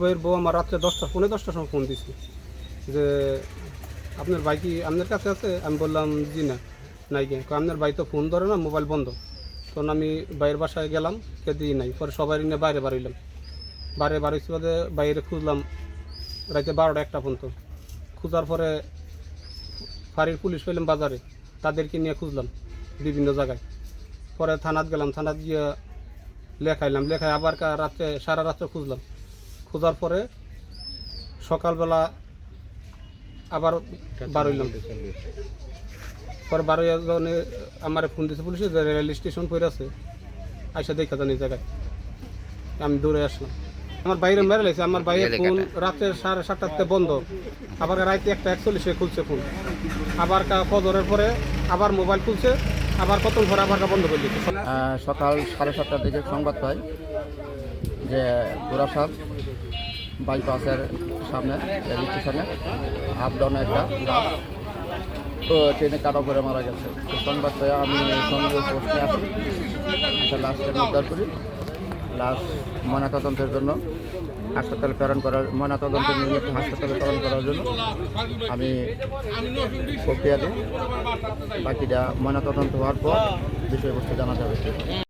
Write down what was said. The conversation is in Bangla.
ভাইয়ের বউ আমার রাত্রে দশটা, পৌনে দশটার সময় ফোন দিছি যে, আপনার ভাই কি আপনার কাছে আছে? আমি বললাম, জি না, নাই কে আপনার ভাই তো ফোন ধরে না মোবাইল বন্ধ। তখন আমি বাইরের বাসায় গেলাম, কে দিই নাই। পরে সবাই নিয়ে বাইরে বাড়াইলাম বাইরে বাড়াইছি বাদে বাইরে খুঁজলাম রাতে বারোটা একটা পর্যন্ত। খোঁজার পরে ফাঁড়ির পুলিশ পেলাম বাজারে, তাদেরকে নিয়ে খুঁজলাম বিভিন্ন জায়গায়। পরে থানাত গেলাম, থানাত গিয়ে লেখাইলাম, লেখায় আবার রাত্রে, সারা রাত্রে খুঁজলাম। খোঁজার পরে সকালবেলা আবার বারোইলাম পরে বারোই জনে আমার ফোন দিয়েছে পুলিশে যে রেল স্টেশন পড়ে আছে আইসা দেখা জানি জায়গায়। আমি দৌড়ে আসলাম। আমার বাইরে মেরে লাগছে আমার বাইরে ফোন রাতে সাড়ে সাতটাতে বন্ধ। আবার রাতে একটা একচল্লিশে খুলছে ফোন আবার কা- ফজরের পরে আবার মোবাইল খুলছে আবার কত পরে আবার কা বন্ধ করে দিচ্ছে সকাল সাড়ে সাতটার দিকে সংবাদ পাই যে গোরাসাদ বাইপাসের সামনে রেল স্টেশনে আপ ডাউনে একটা তো ট্রেনে কাটা করে মারা গেছে। তো সংবাদ পেয়ে আমি সঙ্গে পোস্টে আসি একটা লাশটাকে উদ্ধার করি। লাশ ময়নাতদন্তের জন্য, হাসপাতালে প্রেরণ করার, ময়নাতদন্তের নিমিত্তে হাসপাতালে প্রেরণ করার জন্য আমি প্রক্রিয়া দিই। বাকিটা ময়নাতদন্ত হওয়ার পর বিষয়বস্তু জানা যাবে।